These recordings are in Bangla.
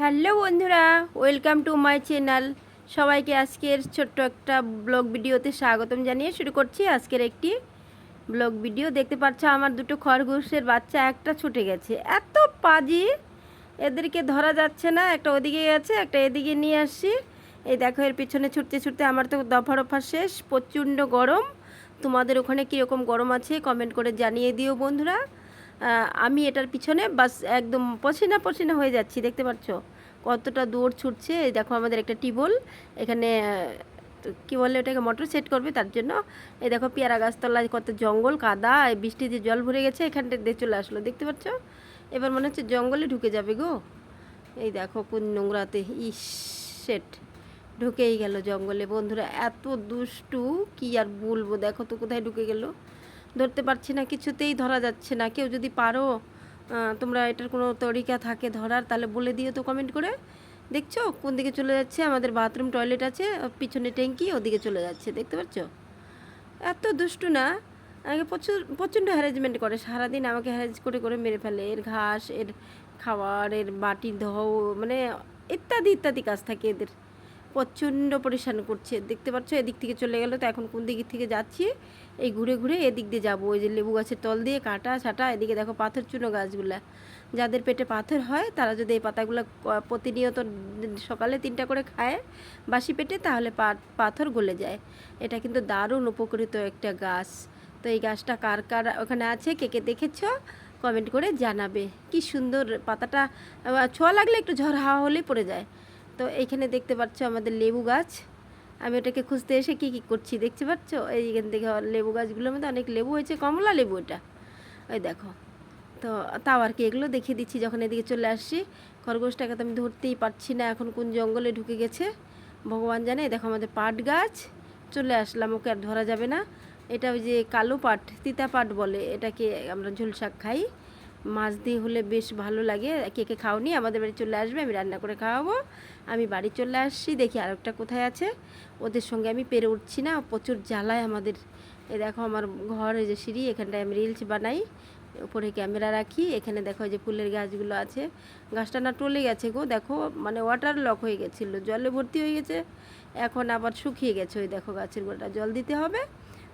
হ্যালো বন্ধুরা, ওয়েলকাম টু মাই চ্যানেল। সবাইকে আজকের ছোট্ট একটা ব্লগ ভিডিওতে স্বাগতম জানিয়ে শুরু করছি। আজকের একটি ব্লগ ভিডিও। দেখতে পাচ্ছ, আমার দুটো খরগোশের বাচ্চা, একটা ছুটে গেছে। এত পাজি, এদেরকে ধরা যাচ্ছে না। একটা ওদিকে গেছে, একটা এদিকে নিয়ে আসছি। এই দেখো, এর পিছনে ছুটতে ছুটতে আমার তো দফা রফা শেষ, প্রচণ্ড গরম। তোমাদের ওখানে কীরকম গরম আছে কমেন্ট করে জানিয়ে দিও বন্ধুরা। আমি এটার পিছনে বাস একদম পছিনা পছিনা হয়ে যাচ্ছি, দেখতে পাচ্ছ? কতটা দৌড় ছুটছে। দেখো আমাদের একটা টিবল, এখানে কী বলে ওটাকে, মোটর সেট করবে তার জন্য। এই দেখো পেয়ারা গাছতলায় কত জঙ্গল, কাদা বৃষ্টিতে জল ভরে গেছে এখানটা দিয়ে চলে আসলো, দেখতে পাচ্ছ? এবার মনে হচ্ছে জঙ্গলে ঢুকে যাবে গো। এই দেখো কোন নোংরাতে, ইস, সেট, ঢুকেই গেল জঙ্গলে। বন্ধুরা, এত দুষ্টু, কি আর বলব? দেখো তো কোথায় ঢুকে গেল। ধরতে পারছি না, কিছুতেই ধরা যাচ্ছে না। কেউ যদি পারো তোমরা এটার কোনো তরিকা থাকে ধরার, তাহলে বলে দিও তো কমেন্ট করে। দেখছ? কোন দিকে চলে যাচ্ছে? আমাদের বাথরুম টয়লেট আছে পিছনে ট্যাঙ্কি, ওদিকে চলে যাচ্ছে। দেখতে পাচ্ছ এত দুষ্টু না? আমাকে প্রচুর, প্রচণ্ড হ্যারাসমেন্ট করে। সারাদিন আমাকে হ্যারাস করে করে মেরে ফেলে। এর ঘাস, এর খাবার এর বাটি ধোও মানে ইত্যাদি ইত্যাদি কাজ থাকে এদের। প্রচণ্ড পরিশান করছে। দেখতে পাচ্ছ, এদিক থেকে চলে গেল। তো এখন কোন দিক থেকে যাচ্ছি? এই ঘুরে ঘুরে এদিক দিয়ে যাব। ওই যে লেবু গাছের তল দিয়ে কাটা, ছাটা, এদিকে দেখো পাথর, চুনো গাছগুলা। যাদের পেটে পাথর হয়, তারা যদি এই পাতাগুলো প্রতিনিয়ত সকালে তিনটা করে খায় বাসি পেটে, তাহলে পাথর গলে যায়। এটা কিন্তু দারুণ উপকৃত একটা গাছ। তো এই গাছটা কার কার ওখানে আছে, কে কে দেখেছ? কমেন্ট করে জানাবে। কি সুন্দর পাতাটা ছোঁয়া লাগলে একটু ঝড় হাওয়া হলেই পড়ে যায়। তো এইখানে দেখতে পাচ্ছ আমাদের লেবু গাছ। আমি ওটাকে খুঁজতে এসে কী কী করছি দেখতে পাচ্ছ? এইখান থেকে লেবু গাছগুলোর মধ্যে অনেক লেবু হয়েছে, কমলা লেবু এটা। ওই দেখো। তো তাও আর কি, এগুলো দেখিয়ে দিচ্ছি যখন এদিকে চলে আসছি। খরগোশটাকে তো আমি ধরতেই পারছি না, এখন কোন জঙ্গলে ঢুকে গেছে। ভগবান জানে দেখো আমাদের পাট গাছ। চলে আসলাম, ওকে আর ধরা যাবে না। এটা ওই যে কালো পাট, তিতা পাট বলে, এটাকে আমরা ঝোল শাক খাই। মাছ দিয়ে হলে বেশ ভালো লাগে। কে কে খাওনি? আমাদের বাড়ি চলে আসবে, আমি রান্না করে খাওয়াবো। আমি বাড়ি চলে আসছি, দেখি আর একটা কোথায় আছে। ওদের সঙ্গে আমি পেরে উঠছি না, প্রচুর জ্বালায় আমাদের। এ দেখো আমার ঘর যে সিঁড়ি, এখানটায় আমি রিলস বানাই, উপরে ক্যামেরা রাখি। এখানে দেখো যে ফুলের গাছগুলো আছে। গাছটা না টলে গেছে গো, দেখো মানে ওয়াটার লক হয়ে গেছিল, জলে ভর্তি হয়ে গেছে। এখন আবার শুকিয়ে গেছে ওই দেখো গাছের গোড়াটা। জল দিতে হবে।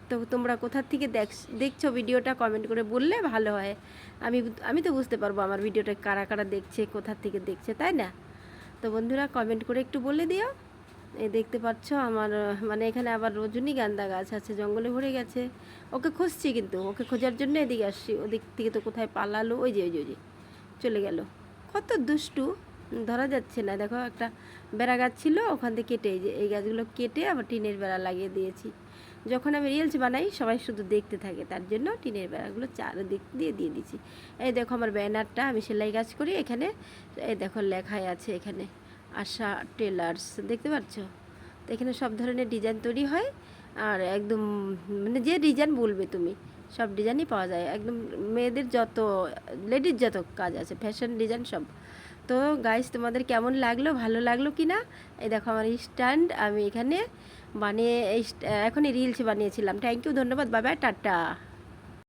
তো তোমরা কোথার থেকে দেখ, দেখছ ভিডিওটা কমেন্ট করে বললে ভালো হয়। আমি আমি তো বুঝতে পারব আমার ভিডিওটা কারা কারা দেখছে কোথার থেকে দেখছে, তাই না? তো বন্ধুরা কমেন্ট করে একটু বলে দিও। এই দেখতে পাচ্ছ আমার মানে এখানে আবার রজনীগন্ধা গাছ আছে, জঙ্গলে ভরে গেছে। ওকে খুঁজছি কিন্তু, ওকে খোঁজার জন্য এদিকে আসছি। ওদিক থেকে তো কোথায় পালালো ওই যে ওই যে, চলে গেল। কত দুষ্টু। ধরা যাচ্ছে না। দেখো একটা বেড়া গাছ ছিল, ওখান থেকে কেটে যে, এই গাছগুলো কেটে আবার টিনের বেড়া লাগিয়ে দিয়েছি। যখন আমি রিলস বানাই, সবাই শুধু দেখতে থাকে, তার জন্য টিনের বেড়াগুলো চারদিক দিয়ে দিয়ে দিয়েছি। এই দেখো আমার ব্যানারটা, আমি সেলাই কাজ করি এখানে। এই দেখো লেখাই আছে এখানে, আশা টেলার্স, দেখতে পাচ্ছ? তো এখানে সব ধরনের ডিজাইন তৈরি হয়, আর একদম মানে যে ডিজাইন বলবে তুমি, সব ডিজাইনই পাওয়া যায়। একদম মেয়েদের যত, লেডিস যত কাজ আছে ফ্যাশন ডিজাইন সব। তো গাইস তোমাদের কেমন লাগল? ভালো লাগল কি না এই দেখো আমার স্ট্যান্ড আমি এখানে বানিয়ে এখনই রিলস বানিয়েছিলাম। থ্যাংক ইউ ধন্যবাদ বাবা টাটা।